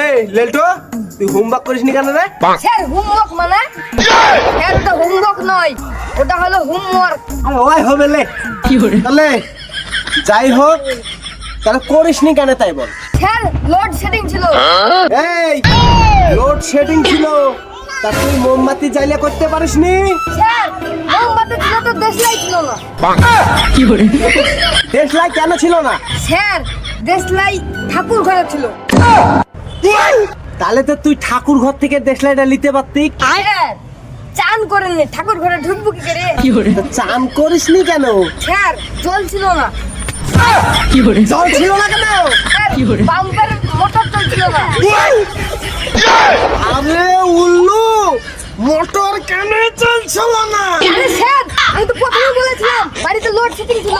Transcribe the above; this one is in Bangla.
এই লেলটো তুই হোমওয়ার্ক করিস নি কেন রে? স্যার হোমওয়ার্ক মানে? স্যার তো হোমওয়ার্ক নয় ওটা হলো হোমওয়ার্ক আরে ওই হবে লে। তাহলে যাই হোক তাহলে করিস নি কেন তাই বল? স্যার লোড শেডিং ছিল। এই লোড শেডিং ছিল। তা তুই মোমবাতি জ্বালিয়ে করতে পারিস নি স্যার মোমবাতি ছিল তো দেশলাই ছিল না। দেশলাই কেন ছিল না? স্যার দেশলাই ঠাকুর ঘরে ছিল। তাহলে তো তুই ঠাকুর ঘর থেকে দেশলাইটা নিতে পারতি। চান করেননি ঠাকুর ঘরে ঢুকবো কি করে? তা চান করিস নি কেন? স্যার জল ছিল না। জল ছিল না কেন? স্যার পাম্পের মোটর চলছিল না। আরে উল্লু মোটর কেন চলছিল না? আরে স্যার আমি তো প্রথমে বলেছিলাম বাড়িতে লোড শেডিং ছিল।